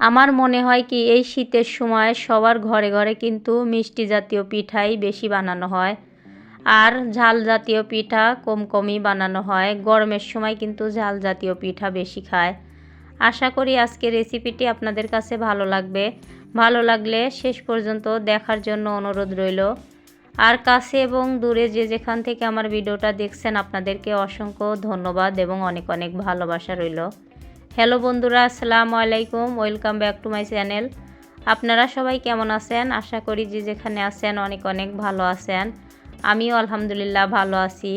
আমার মনে হয় কি, এই শীতের সময় সবার ঘরে ঘরে কিন্তু মিষ্টি জাতীয় পিঠাই বেশি বানানো হয়। আর ঝাল জাতীয় পিঠা কম কমই বানানো হয়। গরমের সময় কিন্তু ঝাল জাতীয় পিঠা বেশি খায়। আশা করি আজকের রেসিপিটি আপনাদের কাছে ভালো লাগবে। ভালো লাগলে শেষ পর্যন্ত দেখার জন্য অনুরোধ রইল। আর কাছে এবং দূরে যে যেখান থেকে আমার ভিডিওটা দেখছেন, আপনাদেরকে অসংখ্য ধন্যবাদ এবং অনেক অনেক ভালোবাসা রইল। হ্যালো বন্ধুরা, আসসালামু আলাইকুম, welcome back to my channel. আপনারা সবাই কেমন আছেন? আশা করি যে যেখানে আছেন অনেক অনেক ভালো আছেন। আমিও আলহামদুলিল্লাহ ভালো আছি।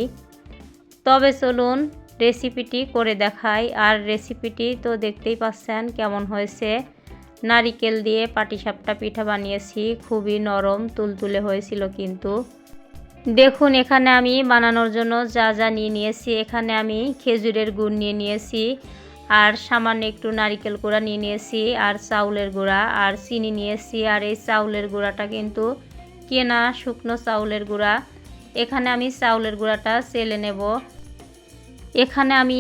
তবে চলুন রেসিপিটি করে দেখাই। আর রেসিপিটি তো দেখতেই পাচ্ছেন কেমন হয়েছে। নারিকেল দিয়ে পাটিসাপটা পিঠা বানিয়েছি। খুবই নরম, তুলতুলে হয়েছিল কিন্তু। দেখুন, এখানে আমি বানানোর জন্য যা যা নিয়ে নিয়েছি। এখানে আমি খেজুরের গুড় নিয়ে নিয়েছি। আর সামান্য একটু নারিকেল গুঁড়া নিয়ে নিয়েছি, আর চাউলের গুঁড়া, আর চিনি নিয়েছি, আর এই চাউলের গুঁড়াটা কিন্তু কেনা শুকনো চাউলের গুঁড়া। এখানে আমি চাউলের গুঁড়াটা চেলে নেব। এখানে আমি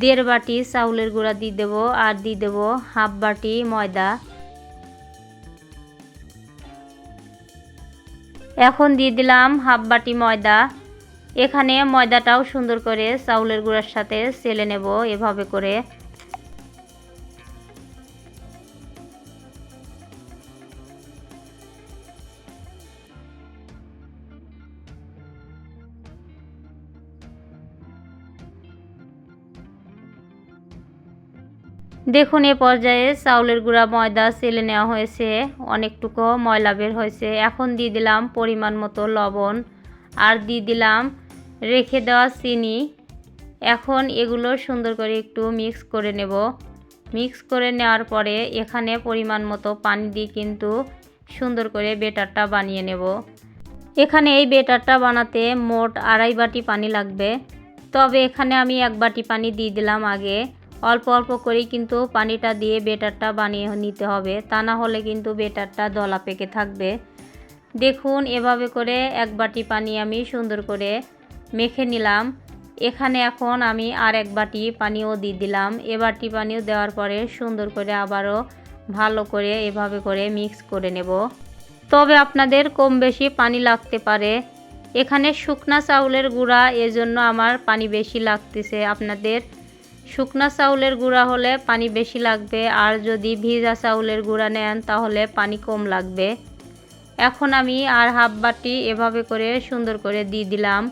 দেড় বাটি চাউলের গুঁড়া দিয়ে দেবো, আর দিয়ে দেবো হাফ বাটি ময়দা। এখন দিয়ে দিলাম হাফ বাটি ময়দা। এখানে ময়দাটাও সুন্দর করে চাউলের গুঁড়ার সাথে সেলে নেব এভাবে করে। দেখুন, এ পর্যায়ে চাউলের গুঁড়া ময়দা সেলে নেওয়া হয়েছে, অনেকটুকু ময়লা বের হয়েছে। এখন দিয়ে দিলাম পরিমাণ মতো লবণ। আর দিয়ে দিলাম রেখে দেওয়া চিনি। এখন এগুলো সুন্দর করে একটু মিক্স করে নেব। মিক্স করে নেওয়ার পরে এখানে পরিমাণ মতো পানি দিয়ে কিন্তু সুন্দর করে বেটারটা বানিয়ে নেব। এখানে এই বেটারটা বানাতে মোট আড়াই বাটি পানি লাগবে। তবে এখানে আমি এক বাটি পানি দিয়ে দিলাম আগে। অল্প অল্প করেই কিন্তু পানিটা দিয়ে বেটারটা বানিয়ে নিতে হবে। তা না হলে কিন্তু বেটারটা দলা পেকে থাকবে। দেখুন, এভাবে করে এক বাটি পানি আমি সুন্দর করে মেখে নিলাম। এখানে এখন আমি আর এক বাটি পানিও দিয়ে দিলাম। এ বাটি পানিও দেওয়ার পরে সুন্দর করে আবারও ভালো করে এভাবে করে মিক্স করে নেব। তবে আপনাদের কম বেশি পানি লাগতে পারে। এখানে শুকনা চাউলের গুঁড়া, এজন্য আমার পানি বেশি লাগতেছে। আপনাদের শুকনা চাউলের গুঁড়া হলে পানি বেশি লাগবে। আর যদি ভিজা চাউলের গুঁড়া নেন, তাহলে পানি কম লাগবে। এখন আমি আর হাফ বাটি এভাবে করে সুন্দর করে দিয়ে দিলাম।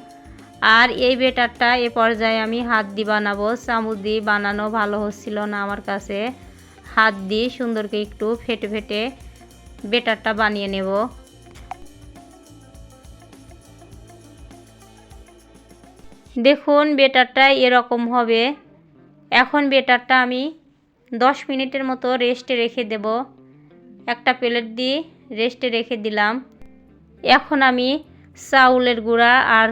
আর এই বেটারটা এ পর্যায়ে আমি হাত দিয়ে বানাবো। চামচ দিয়ে বানানো ভালো হচ্ছিল না আমার কাছে। হাত দিয়ে সুন্দরকে একটু ফেটে ফেটে বেটারটা বানিয়ে নেব। দেখুন বেটারটা এরকম হবে। এখন বেটারটা আমি দশ মিনিটের মতো রেস্টে রেখে দেব। একটা প্লেট দিয়ে রেস্টে রেখে দিলাম। এখন আমি চাউলের গুঁড়া আর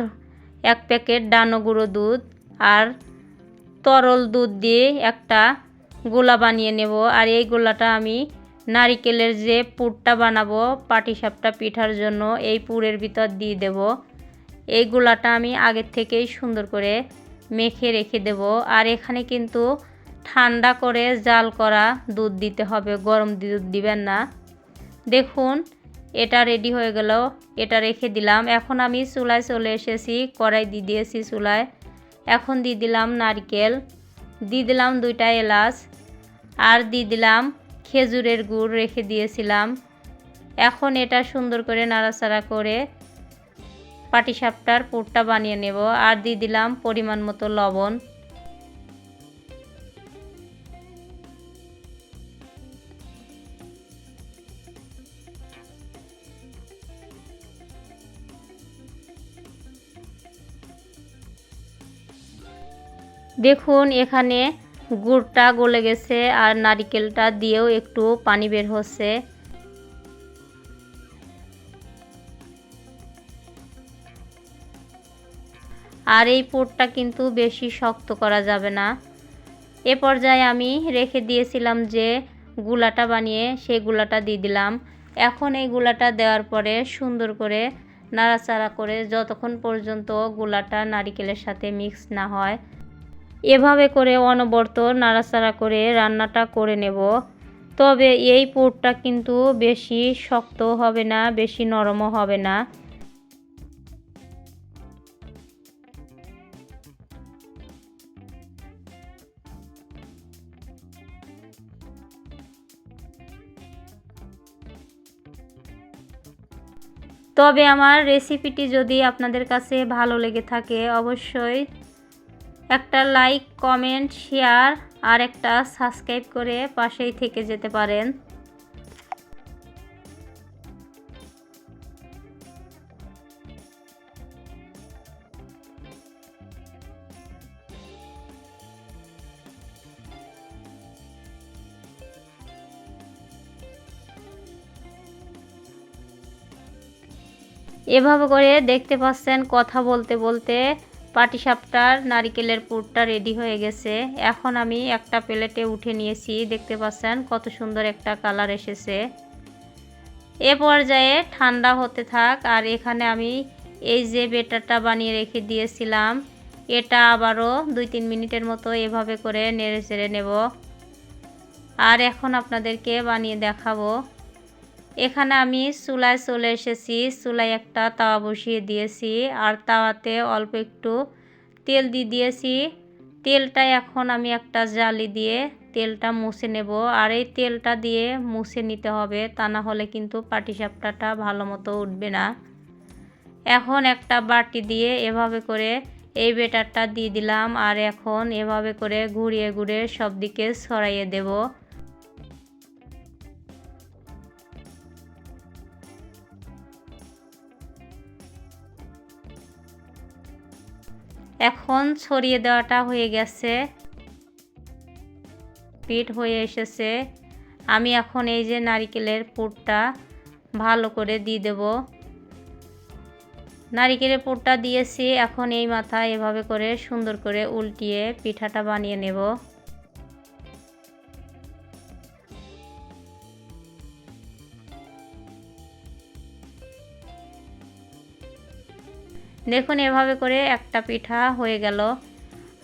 এক প্যাকেট ডানো গুঁড়ো দুধ আর তরল দুধ দিয়ে একটা গোলা বানিয়ে নেব। আর এই গোলাটা আমি নারিকেলের যে পুরটা বানাবো, পাটিসাপটা পিঠার জন্য এই পুরের ভিতর দিয়ে দেব। এই গোলাটা আমি আগের থেকেই সুন্দর করে মেখে রেখে দেব। আর এখানে কিন্তু ঠান্ডা করে জাল করা দুধ দিতে হবে, গরম দুধ দিবেন না। দেখুন, এটা রেডি হয়ে গেল, এটা রেখে দিলাম। এখন আমি চুলায় চলে এসেছি, কড়াই দিয়ে দিয়েছি চুলায়। এখন দিয়ে দিলাম নারকেল, দিয়ে দিলাম দুইটা এলাচ, আর দিয়ে দিলাম খেজুরের গুড় রেখে দিয়েছিলাম। এখন এটা সুন্দর করে নাড়াচাড়া করে পাটিসাপটার পুরটা বানিয়ে নেব। আর দিয়ে দিলাম পরিমাণ মতো লবণ। দেখুন, এখানে গুড়টা গলে গেছে আর নারিকেলটা দিয়েও একটু পানি বের হচ্ছে। আর এই পুরটা কিন্তু বেশি শক্ত করা যাবে না। এ পর্যায়ে আমি রেখে দিয়েছিলাম যে গুলাটা বানিয়ে সেই গুলাটা দিয়ে দিলাম। এখন এই গুলাটা দেওয়ার পরে সুন্দর করে নাড়াচাড়া করে যতক্ষণ পর্যন্ত গুলাটা নারিকেলের সাথে মিক্স না হয় এভাবে করে অনবর্ত নাড়াচাড়া করে রান্নাটা করে নেব। তবে এই পুরটা কিন্তু বেশি শক্ত হবে না, বেশি নরমও হবে না। তবে আমার রেসিপিটি যদি আপনাদের কাছে ভালো লেগে থাকে, অবশ্যই একটা লাইক কমেন্ট শেয়ার আর একটা সাবস্ক্রাইব করে পাশেই থেকে যেতে পারেন। এভাবে করে দেখতে পাচ্ছেন কথা বলতে বলতে পাটিসাপটার নারিকেলের পুরটা রেডি হয়ে গেছে। এখন আমি একটা প্লেটে উঠে নিয়েছি, দেখতে পাচ্ছেন কত সুন্দর একটা কালার এসেছে। এ পর্যায়ে ঠান্ডা হতে থাক, আর এখানে আমি এই যে বেটারটা বানিয়ে রেখে দিয়েছিলাম, এটা আবারও দুই তিন মিনিটের মতো এভাবে করে নেড়ে চেড়ে নেব। আর এখন আপনাদেরকে বানিয়ে দেখাবো। এখানে আমি চুলায় চলে এসেছি। চুলায় একটা তাওয়া বসিয়ে দিয়েছি। আর তাওয়াতে অল্প একটু তেল দিয়ে দিয়েছি। তেলটা এখন আমি একটা জালি দিয়ে তেলটা মুছে নেব। আর এই তেলটা দিয়ে মুছে নিতে হবে, তা না হলে কিন্তু পাটিসাপটাটা ভালো মতো উঠবে না। এখন একটা বাটি দিয়ে এভাবে করে এই বেটারটা দিয়ে দিলাম। আর এখন এভাবে করে ঘুরিয়ে ঘুরিয়ে সব দিকে ছড়াইয়ে দেবো। এখন ছড়িয়ে দেওয়াটা হয়ে গেছে। পিঠ হয়ে এসেছে। আমি এখন এই যে নারিকেলের পুরটা ভালো করে দিয়ে দেব। নারিকেলের পুরটা দিয়েছি, এখন এই মাথা এভাবে করে সুন্দর করে উল্টিয়ে পিঠাটা বানিয়ে নেব। দেখুন, এভাবে করে একটা পিঠা হয়ে গেল।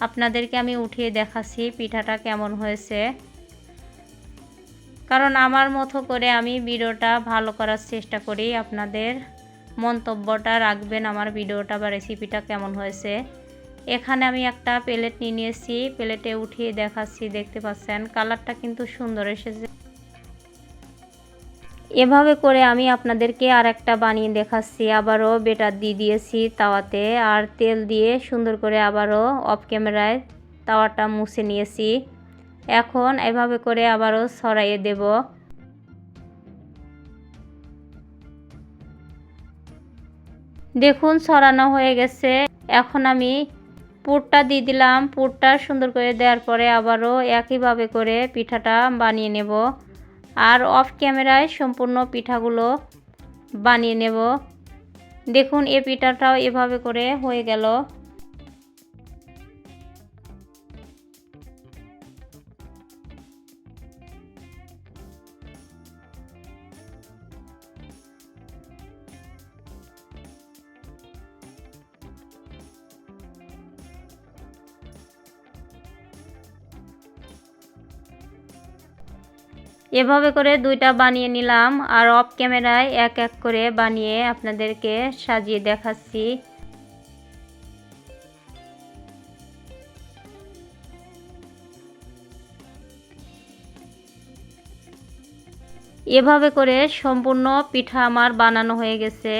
আপনাদেরকে আমি উঠিয়ে দেখাচ্ছি পিঠাটা কেমন হয়েছে। কারণ আমার মতো করে আমি ভিডিওটা ভালো করার চেষ্টা করি। আপনাদের মন্তব্যটা রাখবেন আমার ভিডিওটা বা রেসিপিটা কেমন হয়েছে। এখানে আমি একটা প্লেট নিয়ে নিয়েছি। প্লেটে উঠিয়ে দেখাচ্ছি, দেখতে পাচ্ছেন। কালারটা কিন্তু সুন্দর এসেছে। এভাবে করে আমি আপনাদেরকে আর একটা বানিয়ে দেখাচ্ছি। আবারও বেটার দিয়ে দিয়েছি তাওয়াতে। আর তেল দিয়ে সুন্দর করে আবারও অফ ক্যামেরায় তাওয়াটা মুছে নিয়েছি। এখন এভাবে করে আবারও সরাইয়ে দেব। দেখুন, সরানো হয়ে গেছে। এখন আমি পুরটা দিয়ে দিলাম। পুরটা সুন্দর করে দেওয়ার পরে আবারও একইভাবে করে পিঠাটা বানিয়ে নেব। আর অফ ক্যামেরায় সম্পূর্ণ পিঠাগুলো বানিয়ে নেব। দেখুন এ পিঠাটাও এভাবে করে হয়ে গেল। এভাবে করে দুইটা বানিয়ে নিলাম আর অফ ক্যামেরায় এক এক করে বানিয়ে আপনাদেরকে সাজিয়ে দেখাচ্ছি। এভাবে করে সম্পূর্ণ পিঠা আমার বানানো হয়ে গেছে।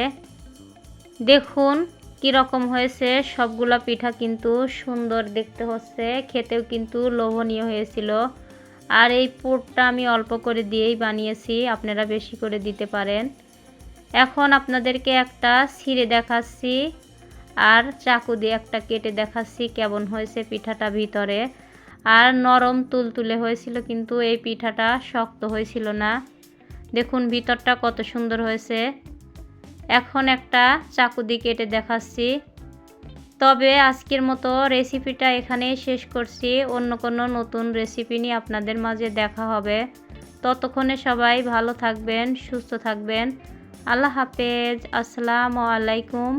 দেখুন কীরকম হয়েছে, সবগুলা পিঠা কিন্তু সুন্দর দেখতে হচ্ছে, খেতেও কিন্তু লোভনীয় হয়েছিল। আর এই পুরটা আমি অল্প করে দিয়েই বানিয়েছি, আপনারা বেশি করে দিতে পারেন। এখন আপনাদেরকে একটা ছিঁড়ে দেখাচ্ছি আর চাকু দিয়ে একটা কেটে দেখাচ্ছি কেমন হয়েছে পিঠাটা ভিতরে। আর নরম তুলতুলে হয়েছিল, কিন্তু এই পিঠাটা শক্ত হয়েছিল না। দেখুন ভিতরটা কত সুন্দর হয়েছে। এখন একটা চাকু দিয়ে কেটে দেখাচ্ছি। তবে আজকের মতো রেসিপিটা এখানেই শেষ করছি। অন্য কোনো নতুন রেসিপি নিয়ে আপনাদের মাঝে দেখা হবে। ততক্ষণে সবাই ভালো থাকবেন, সুস্থ থাকবেন। আল্লাহ হাফেজ। আসসালামু আলাইকুম।